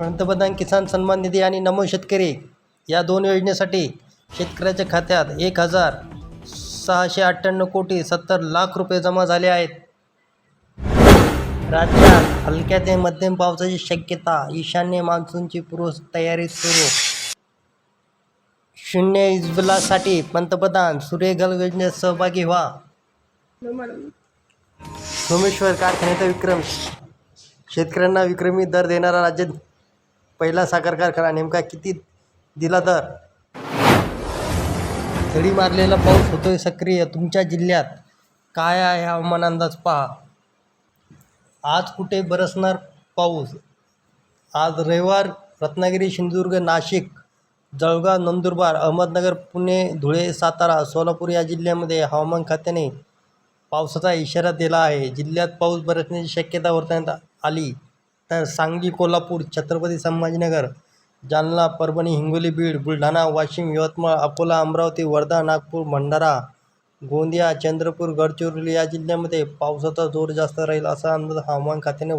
पंतप्रधान किसान सन्मान निधी आणि नमो शेतकरी या दोन योजनेसाठी शेतकऱ्याच्या खात्यात एक हजार सहाशे अठ्ठ्याण्णव कोटी सत्तर लाख रुपये जमा झाले आहेत. राज्यात हलक्या ते मध्यम पावसाची शक्यता ईशान्य मान्सूनची पूर्व तयारी सुरू. शून्य इजबलासाठी पंतप्रधान सूर्यघल योजनेत सहभागी व्हा. सोमेश्वर कारखान्याचा विक्रम शेतकऱ्यांना विक्रमी दर देणारा राज्य पहिला साखर कारखाना नेमका किती दिला तर? थडी मारलेला पाऊस होतोय सक्रिय. तुमच्या जिल्ह्यात काय आहे हवामान अंदाज पहा. आज कुठे बरसणार पाऊस? आज रविवार रत्नागिरी सिंधुदुर्ग नाशिक जळगाव नंदुरबार अहमदनगर पुणे धुळे सातारा सोलापूर या जिल्ह्यामध्ये हवामान खात्याने पावसाचा इशारा दिला आहे. जिल्ह्यात पाऊस बरसण्याची शक्यता वर्तवण्यात आली. तर सांगली कोल्हापूर छत्रपती संभाजीनगर जालना परभणी हिंगोली बीड बुलढाणा वाशिम यवतमाळ अकोला अमरावती वर्धा नागपूर भंडारा गोंदिया चंद्रपूर गडचिरोली या जिल्ह्यामध्ये पावसाचा जोर जास्त राहील असा अंदाज हवामान खात्याने